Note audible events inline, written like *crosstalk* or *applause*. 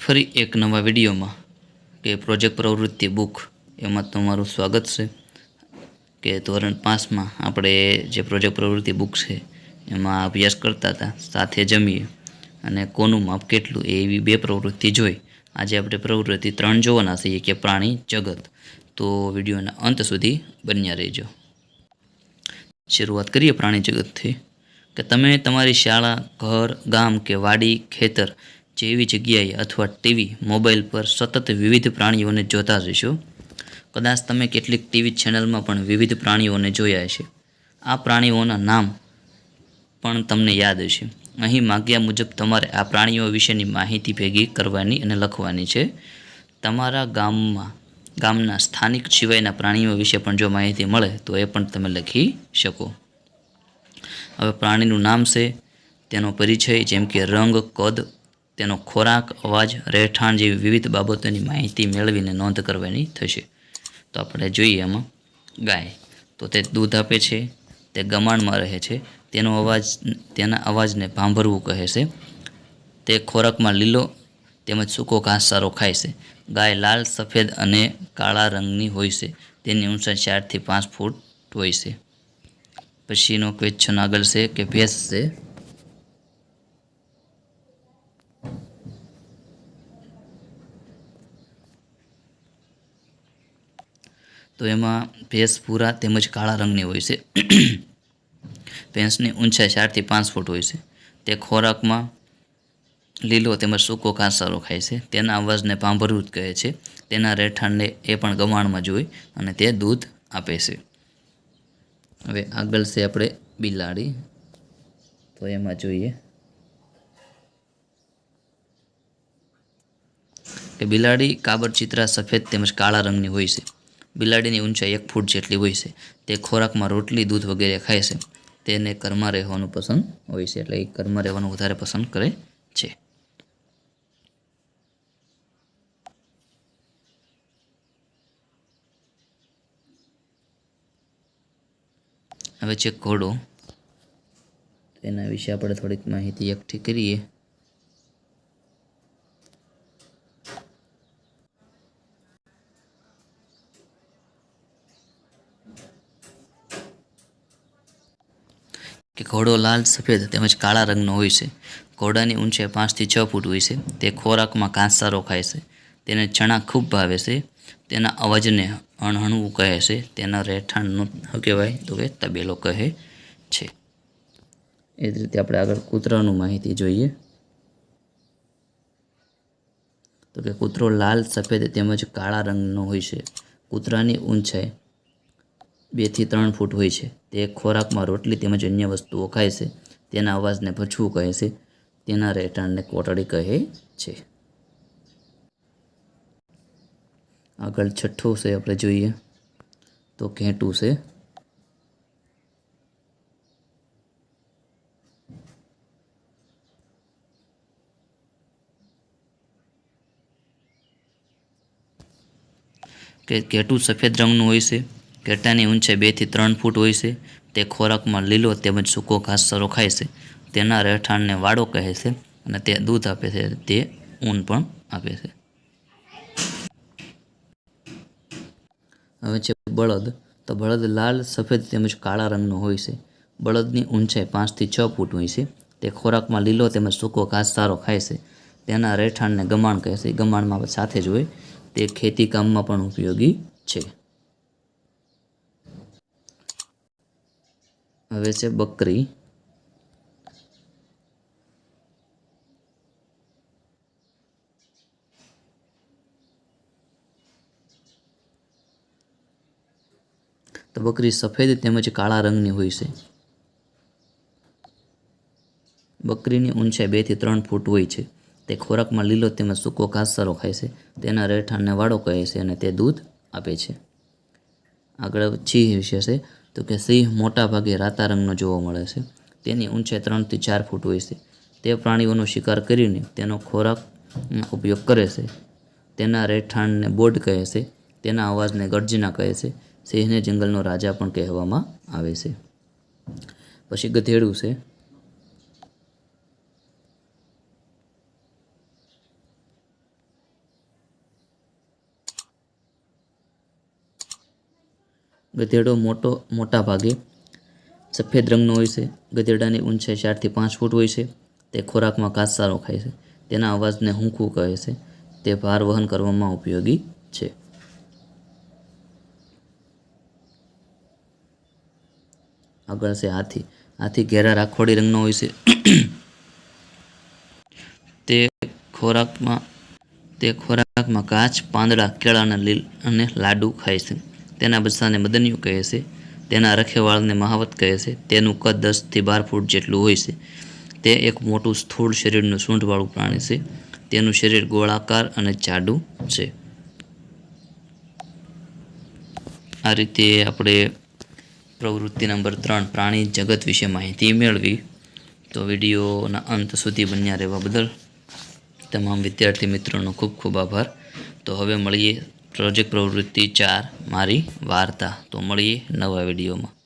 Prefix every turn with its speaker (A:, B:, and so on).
A: ફરી એક નવા વિડીયોમાં કે પ્રોજેક્ટ પ્રવૃત્તિ બુક એમાં તમારું સ્વાગત છે. કે ધોરણ પાંચમાં આપણે જે પ્રોજેક્ટ પ્રવૃત્તિ બુક છે, એમાં અભ્યાસ કરતા હતા, સાથે જમીએ. અને કોનું માપ કેટલું એવી બે પ્રવૃત્તિ જોઈ. આજે આપણે પ્રવૃત્તિ ત્રણ જોવાના છીએ, કે પ્રાણી જગત. તો વિડીયોના અંત સુધી બન્યા રહેજો. શરૂઆત કરીએ પ્રાણી જગતથી. કે તમે તમારી શાળા, ઘર, ગામ કે વાડી, ખેતર જેવી જગ્યાએ અથવા ટીવી, મોબાઈલ પર સતત વિવિધ પ્રાણીઓને જોતા રહેશો કદાચ તમે કેટલીક ટીવી ચેનલમાં પણ વિવિધ પ્રાણીઓને જોયા હશે. આ પ્રાણીઓના નામ પણ તમને યાદ હશે. અહીં માગ્યા મુજબ તમારે આ પ્રાણીઓ વિશેની માહિતી ભેગી કરવાની અને લખવાની છે. તમારા ગામમાં, ગામના સ્થાનિક સિવાયના પ્રાણીઓ વિશે પણ જો માહિતી મળે, તો એ પણ તમે લખી શકો. હવે પ્રાણીનું નામ છે, તેનો પરિચય જેમ કે રંગ, કદ તેનો ખોરાક, અવાજ, રહેઠાણ જેવી વિવિધ બાબતોની માહિતી મેળવીને નોંધ કરવાની થશે. તો આપણે જોઈએ એમાં ગાય. તો તે દૂધ આપે છે, તે ગમાણમાં રહે છે, તેનો અવાજ, તેના અવાજને ભાંભરવું કહે છે. તે ખોરાકમાં લીલો તેમજ સૂકો ઘાસચારો ખાય છે. ગાય લાલ, સફેદ અને કાળા રંગની હોય છે. તેની ઊંચાઈ ચારથી પાંચ ફૂટ હોય છે. પછીનો ક્વેશ્ચન આગળ છે કે ભેંસ છે? તો એમાં ભેંસ ભૂરા તેમજ કાળા રંગની હોય છે. ભેંસની ઊંચાઈ ચારથી પાંચ ફૂટ હોય છે. તે ખોરાકમાં લીલો તેમજ સૂકો કાંસારો ખાય છે. તેના અવાજને પાંભરવું કહે છે. તેના રહેઠાણને એ પણ ગમાણમાં જોઈ અને તે દૂધ આપે છે. હવે આગળ છે આપણે બિલાડી. તો એમાં જોઈએ. કે બિલાડી કાબરચિત્રા સફેદ તેમજ કાળા રંગની હોય છે. બિલાડીની ઊંચાઈ એક ફૂટ જેટલી હોય છે. તે ખોરાકમાં રોટલી, દૂધ વગેરે ખાય છે. તેને ઘરમાં રહેવાનું પસંદ હોય છે એટલે એ ઘરમાં રહેવાનું વધારે પસંદ કરે છે. હવે છે ઘોડો. તેના વિશે આપણે થોડીક માહિતી એકઠી કરીએ. કે ઘોડો લાલ, સફેદ તેમજ કાળા રંગનો હોય છે. ઘોડાની ઊંચાઈ પાંચથી છ ફૂટ હોય છે. તે ખોરાકમાં ઘાસચારો ખાય છે. તેને ચણા ખૂબ ભાવે છે. તેના અવાજને અણહણવું કહે છે. તેના રહેઠાણનું શું કહેવાય? તો કે તબેલો કહે છે. એ જ રીતે આપણે આગળ કૂતરાનું માહિતી જોઈએ. તો કે કૂતરો લાલ, સફેદ તેમજ કાળા રંગનો હોય છે. કૂતરાની ઊંચાઈ બેથી ત્રણ ફૂટ હોય છે. તે ખોરાકમાં રોટલી તેમજ અન્ય વસ્તુઓ ખાય છે. તેના અવાજને ભછવું કહે છે. તેના રહેઠાણને કોટડી કહે છે. આગળ છઠ્ઠું છે, આપણે જોઈએ. તો ઘેંટું છે. કે ઘેટું સફેદ રંગનું હોય છે. ઘેટાની ઊંચાઈ બેથી ત્રણ ફૂટ હોય છે. તે ખોરાકમાં લીલો તેમજ સૂકો ઘાસચારો ખાય છે. તેના રહેઠાણને વાડો કહે છે અને તે દૂધ આપે છે. તે ઊન પણ આપે છે. હવે છે બળદ. તો બળદ લાલ, સફેદ તેમજ કાળા રંગનો હોય છે. બળદની ઊંચાઈ પાંચથી છ ફૂટ હોય છે. તે ખોરાકમાં લીલો તેમજ સૂકો ઘાસચારો ખાય છે. તેના રહેઠાણને ગમાણ કહે છે. ગમાણમાં સાથે જ હોય. તે ખેતી કામમાં પણ ઉપયોગી છે. હવે છે બકરી. તો બકરી સફેદ તેમજ કાળા રંગની હોય છે. બકરીની ઊંચાઈ બેથી ત્રણ ફૂટ હોય છે. તે ખોરાકમાં લીલો તેમજ સૂકો ઘાસચારો ખાય છે. તેના રહેઠાણને વાડો કહે છે અને તે દૂધ આપે છે. આગળ સિંહ વિશે છે. તો કે સિંહ મોટા ભાગે રાતા રંગનો જોવા મળે છે. તેની ઊંચાઈ ત્રણથી ચાર ફૂટ હોય છે. તે પ્રાણીઓનો શિકાર કરીને તેનો ખોરાક ઉપયોગ કરે છે. તેના રહેઠાણને બોર્ડ કહે છે. તેના અવાજને ગર્જના કહે છે. સિંહને જંગલનો રાજા પણ કહેવામાં આવે છે. પછી ગધેડું છે. ગધેડો મોટો, મોટા ભાગે સફેદ રંગનો હોય છે. ગધેડાની ઊંચાઈ ચારથી પાંચ ફૂટ હોય છે. તે ખોરાકમાં ઘાસચારો ખાય છે. તેના અવાજને હુંખું કહે છે. તે ભાર વહન કરવામાં ઉપયોગી છે. આગળ છે હાથી. હાથી ઘેરા રાખોડી રંગનો હોય છે. *coughs* તે ખોરાકમાં તે ખોરાકમાં કાચ પાંદડા, કેળા અને લીલ અને લાડુ ખાય છે. તેના બચ્ચાને મદનિયું કહે છે. તેના રખેવાળને મહાવત કહે છે. તેનું કદ દસથી બાર ફૂટ જેટલું હોય છે. તે એક મોટું સ્થૂળ શરીરનું સૂંઢવાળું પ્રાણી છે. તેનું શરીર ગોળાકાર અને જાડું છે. આ રીતે આપણે પ્રવૃત્તિ નંબર ત્રણ, પ્રાણી જગત વિશે માહિતી મેળવી. તો વિડીયોના અંત સુધી બન્યા રહેવા બદલ તમામ વિદ્યાર્થી મિત્રોનો ખૂબ ખૂબ આભાર. તો હવે મળીએ પ્રોજેક્ટ પ્રવૃત્તિ ચાર મારી વાર્તા. તો મળીએ નવા વિડીયોમાં.